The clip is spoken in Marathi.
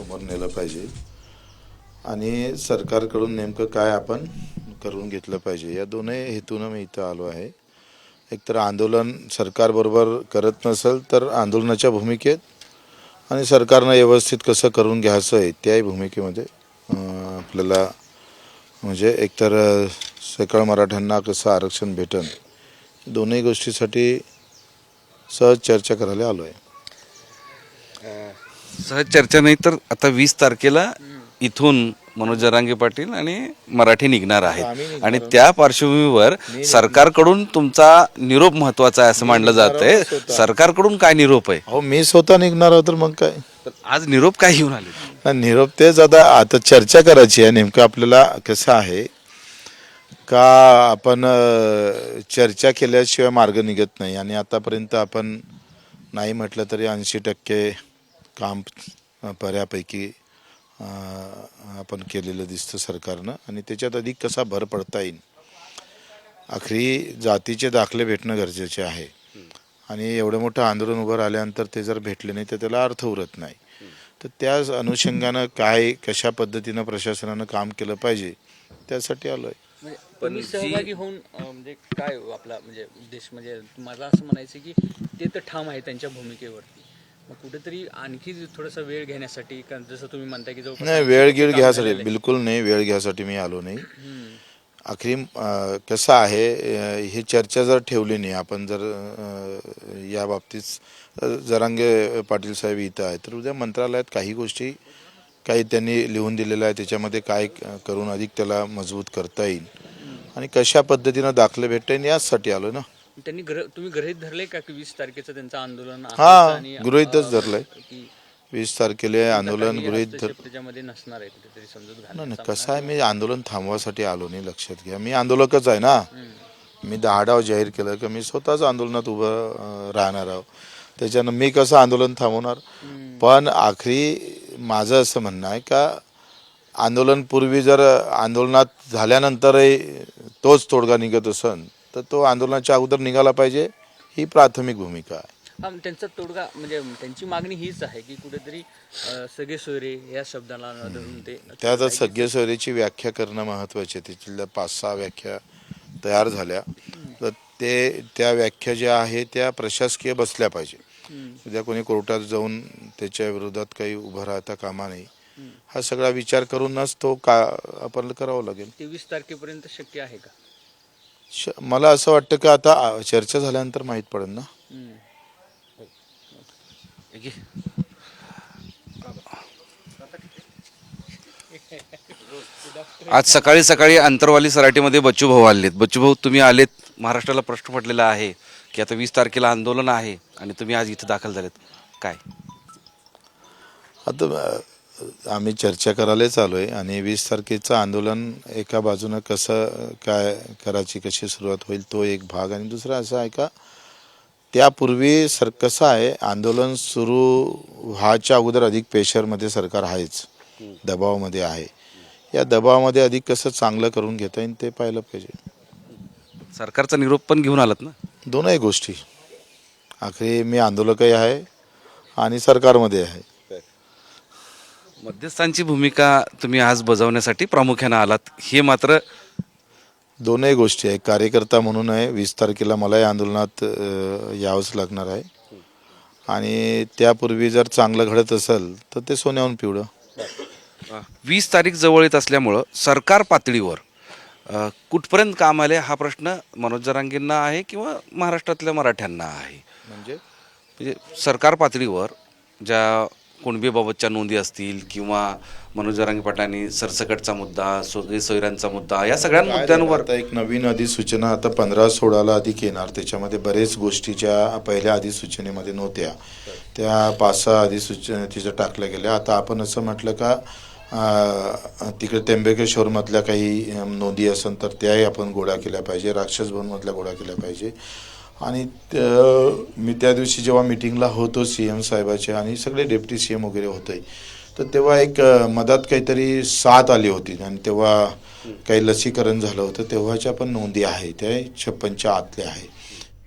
समोर नेलं पाहिजे. आणि सरकारकडून नेमकं काय आपण करून घेतलं पाहिजे या दोन्ही हेतूनं मी इथं आलो आहे. एकतर आंदोलन सरकारबरोबर करत नसेल तर आंदोलनाच्या भूमिकेत आणि सरकारनं व्यवस्थित कसं करून घ्यायचं आहे त्याही भूमिकेमध्ये आपल्याला म्हणजे एकतर अं, सकळ मराठ्यांना कसं आरक्षण भेटन दोन्ही गोष्टीसाठी सहज चर्चा करायला आलो आहे. सहज चर्चा नाही तर आता वीस तारखेला इथून मनोज जरांगे पाटील आणि मराठी निघणार आहेत. आणि त्या पार्श्वभूमीवर सरकारकडून तुमचा निरोप महत्त्वाचा आहे असं मानलं जात आहे सरकारकडून काय निरोप आहे? अहो मी स्वतः निघणार आहोत तर मग काय? आज निरोप काय घेऊन आले? निरोप तेच आता आता चर्चा करायची आहे. नेमकं आपल्याला कसं आहे? का आपण चर्चा केल्याशिवाय मार्ग निघत नाही? आणि आतापर्यंत आपण नाही म्हटलं तरी ऐंशी टक्के काम बऱ्यापैकी आपण केलेलं दिसतं सरकारनं आणि त्याच्यात अधिक कसा भर पडता येईल. आखरी जातीचे दाखले भेटणं गरजेचे आहे. आणि एवढं मोठं आंदोलन उभं राहिल्यानंतर ते जर भेटले नाही तर त्याला अर्थ उरत नाही. तर त्या अनुषंगानं काय कशा पद्धतीनं प्रशासनानं काम केलं पाहिजे त्यासाठी आलो आहे म्हणजे तुम्ही सहभागी होऊन म्हणजे काय आपला म्हणजे उद्देश म्हणजे मला असं म्हणायचं की ते तर ठाम आहे त्यांच्या भूमिकेवरती. मग कुठेतरी आणखी थोडासा वेळ घेण्यासाठी कारण जसं तुम्ही म्हणताय की जवळपास नाही वेळ गिळ घ्यासाठी बिलकुल नाही वेळ घ्यासाठी मी आलो नाही. आखरी कसं आहे ही चर्चा जर ठेवली नाही आपण जर या बाबतीत जरांगे पाटील साहेब इथं आहेत तर उद्या मंत्रालयात काही गोष्टी काही त्यांनी लिहून दिलेलं आहे त्याच्यामध्ये काय करून अधिक त्याला मजबूत करता येईल. आणि कशा पद्धतीनं दाखले भेटता येईल याचसाठी आलो ना. त्यांनी तुम्ही गृहीत धरले का की वीस तारखेचं त्यांचं आंदोलन आहे हा गृहीतच धरलंय. की वीस तारखेला आंदोलन काही गृहीत धर हस्तक्षेप त्याच्यामध्ये नसणार आहे कुठेतरी समजूत नाही घालण्याचा नाही कसं आहे मी आंदोलन थांबवासाठी आलो नाही लक्षात घ्या. मी आंदोलकच आहे ना. मी दहा डाव जाहीर केलं की मी स्वतःच आंदोलनात उभं अं, राहणार आहो. त्याच्यानं मी कसं आंदोलन थांबवणार? पण आखरी माझं असं म्हणणं आहे का आंदोलन पूर्वी जर आंदोलनात झाल्यानंतरही तोच तोडगा निघत असन तर तो आंदोलनाच्या अगोदर निघाला पाहिजे. ही प्राथमिक भूमिका आहे. त्यांचा तोडगा म्हणजे त्यांची मागणी हीच आहे की कुठेतरी सगळे सोयरे या शब्दाला धरून ते त्यात सगळ्या सोयरीची व्याख्या करणं महत्त्वाचे आहे. तिथल्या पाच सहा व्याख्या तयार झाल्या. तर ते त्या व्याख्या ज्या आहे त्या प्रशासकीय बसल्या पाहिजे. उद्या कोणी कोर्टात जाऊन त्याच्या विरोधात काही उभं राहता कामा नाही हा सगळा विचार करूनच तो का आपण करावं लागेल. तेवीस तारखेपर्यंत शक्य आहे का? श- मला असं वाटतं की आता आ, चर्चा झाल्यानंतर माहीत पडेल ना. आज सकाळी सकाळी अंतरवाली सराटीमध्ये बच्चू भाऊ आलेत. बच्चू भाऊ तुम्ही आलेत महाराष्ट्राला प्रश्न पडलेला आहे की आता वीस तारखेला आंदोलन आहे आणि तुम्ही आज इथं दाखल झालेत. काय? आता अ, आम्ही चर्चा करायला चालू आहे आणि वीस तारखेचं आंदोलन एका बाजूनं कसं काय करायची कशी सुरुवात होईल तो एक भाग. आणि दुसरा असा आहे का त्यापूर्वी सर कसं आहे आंदोलन सुरू व्हायच्या अगोदर अधिक प्रेशरमध्ये सरकार आहेच दबावामध्ये आहे. या दबावामध्ये अधिक कसं चांगलं करून घेता येईल ते पाहिलं पाहिजे. सरकारचा निरोप पण घेऊन आलात ना? दोनही गोष्टी. आखरी मी आंदोलकही आहे आणि सरकारमध्ये आहे. मध्यस्थांची भूमिका तुम्ही आज बजावण्यासाठी प्रामुख्यानं आलात हे मात्र दोनही गोष्टी आहे कार्यकर्ता म्हणून आहे वीस तारखेला मलाही आंदोलनात अ, यावंच लागणार आहे. आणि त्यापूर्वी जर चांगलं घडत असेल तर ते सोन्याहून पिवळं. वीस तारीख जवळ येत असल्यामुळं सरकार पातळीवर अ, कुठपर्यंत काम आले हा प्रश्न मनोज जरांगेंना आहे किंवा महाराष्ट्रातल्या मराठ्यांना आहे? म्हणजे? म्हणजे सरकार पातळीवर ज्या कुणबीबाबतच्या नोंदी असतील किंवा मनोज जरांगे पाटलांनी सरसकटचा मुद्दा सोयी सोयऱ्यांचा मुद्दा या सगळ्या मुद्द्यांवर आता एक नवीन अधिसूचना आता पंधरा सोळाला अधिक येणार. त्याच्यामध्ये बरेच गोष्टी ज्या पहिल्या अधिसूचनेमध्ये नव्हत्या त्या पाच सहा अधिसूचना तिच्या टाकल्या गेल्या. आता आपण असं म्हटलं का तिकडे त्र्यंबकेश्वरमधल्या काही नोंदी असेल तर त्याही आपण गोळा केल्या पाहिजे राक्षस भवनमधल्या गोळा केल्या पाहिजे. आणि मी त्या दिवशी जेव्हा मिटिंगला होतो सी एम साहेबाच्या आणि सगळे डेप्टी सी एम वगैरे होते तर तेव्हा एक मधात काहीतरी साथ आली होती आणि तेव्हा काही लसीकरण झालं होतं तेव्हाच्या पण नोंदी आहे त्या छप्पनच्या आतल्या आहे.